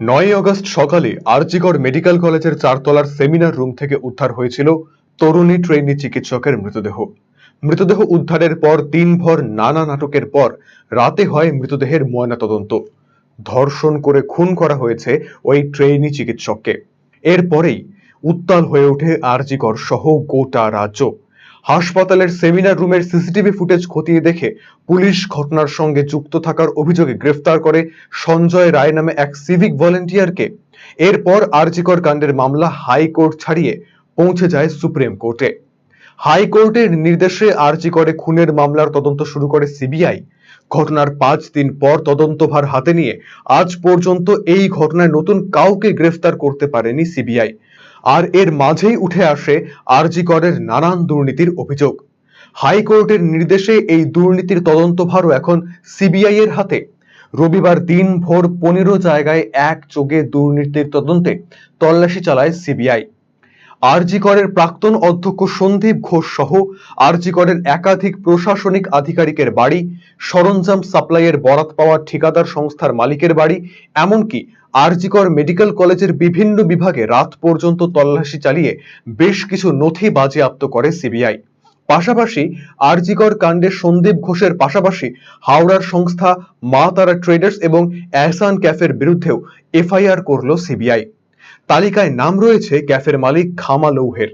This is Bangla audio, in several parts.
নয় আগস্ট সকালে আরজিগড় মেডিকেল কলেজের চারতলার সেমিনার রুম থেকে উদ্ধার হয়েছিল তরুণী ট্রেনি চিকিৎসকের মৃতদেহ। মৃতদেহ উদ্ধারের পর দিনভর নানা নাটকের পর রাতে হয় মৃতদেহের ময়নাতদন্ত। ধর্ষণ করে খুন করা হয়েছে ওই ট্রেনি চিকিৎসককে। এরপরেই উত্তাল হয়ে ওঠে আরজিগড় সহ গোটা রাজ্য। হাসপাতালের সেমিনার রুমের সিসিটিভি ফুটেজ খতিয়ে দেখে পুলিশ ঘটনার সঙ্গে যুক্ত থাকার অভিযোগে গ্রেফতার করে সঞ্জয় রায় নামে এক সিভিক ভলেন্টিয়ারকে। এরপর আরজিকর কাণ্ডের মামলা হাইকোর্ট ছাড়িয়ে পৌঁছে যায় সুপ্রিম কোর্টে। হাইকোর্টের নির্দেশে আরজিকরে খুনের মামলার তদন্ত শুরু করে সিবিআই। ঘটনার পাঁচ দিন পর তদন্তভার হাতে নিয়ে আজ পর্যন্ত এই ঘটনায় নতুন কাউকে গ্রেফতার করতে পারেনি সিবিআই। আর এর মাঝেই উঠে আসে আরজি করের নানান দুর্নীতির অভিযোগ। হাইকোর্টের নির্দেশে এই দুর্নীতির তদন্তভারও এখন সিবিআই এর হাতে। রবিবার দিন ভোর পনেরো জায়গায় এক চোখে দুর্নীতির তদন্তে তল্লাশি চালায় সিবিআই। আরজি করের প্রাক্তন অধ্যক্ষ সন্দীপ ঘোষ সহ আরজি করের একাধিক প্রশাসনিক আধিকারিকের বাড়ি, সরঞ্জাম সাপ্লাইয়ের বরাত পাওয়া ঠিকাদার সংস্থার মালিকের বাড়ি, এমনকি আরজিকর মেডিকেল কলেজের বিভিন্ন বিভাগে রাত পর্যন্ত তল্লাশি চালিয়ে বেশ কিছু নথি বাজেয়াপ্ত করে সিবিআই। পাশাপাশি আরজিকর কাণ্ডে সন্দীপ ঘোষের পাশাপাশি হাওড়ার সংস্থা মা তারা ট্রেডার্স এবং এহসান ক্যাফের বিরুদ্ধেও এফআইআর করল সিবিআই। তালিকায় নাম রয়েছে ক্যাফের মালিক খামা লৌহের।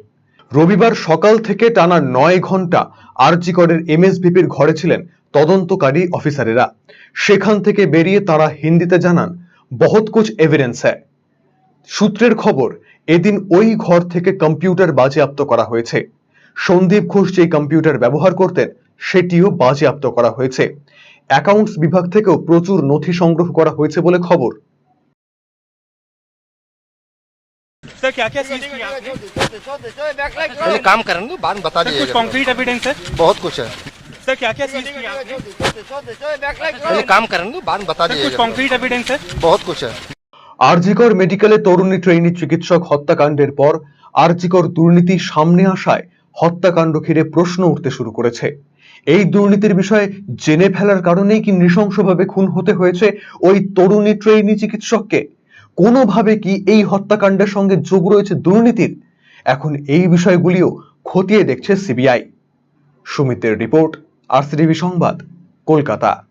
রবিবার সকাল থেকে টানা নয় ঘণ্টা আরজিকরের এমএসভিপির ঘরে ছিলেন তদন্তকারী অফিসারেরা। সেখান থেকে বেরিয়ে তারা হিন্দিতে জানান, বহুত কুছ এভিডেন্স হ্যায় সূত্রের খবর, এদিন ওই ঘর থেকে কম্পিউটার বাজেয়াপ্ত করা হয়েছে। সন্দীপ ঘোষ যে কম্পিউটার ব্যবহার করতেন, সেটিও বাজেয়াপ্ত করা হয়েছে। অ্যাকাউন্টস বিভাগ থেকেও প্রচুর নথি সংগ্রহ করা হয়েছে বলে খবর। सर क्या क्या चीज की आपने पहले काम करने दो बाद में बता सर कुछ दीजिएगा कॉन्क्रीट एविडेंस है बहुत कुछ है सर क्या क्या चीज की आपने पहले काम करने दो बाद में बता सर कुछ दीजिएगा कॉन्क्रीट एविडेंस है बहुत कुछ है আরজিকর মেডিকেলে তরুণী ট্রেইনি চিকিৎসক হত্যাকাণ্ডের পর আরজিকর দুর্নীতি সামনে আসায় হত্যাকাণ্ড ঘিরে প্রশ্ন উঠতে শুরু করেছে এই দুর্নীতির বিষয়ে জেনে ফেলার কারণেই কি নৃশংসভাবে খুন হতে হয়েছে ওই তরুণী ট্রেইনি চিকিৎসককে কোনোভাবে কি এই হত্যাকাণ্ডের সঙ্গে যোগ রয়েছে দুর্নীতির? এখন এই বিষয়গুলিও খতিয়ে দেখছে সিবিআই। সুমিতের রিপোর্ট, আরসিটিভি সংবাদ, কলকাতা।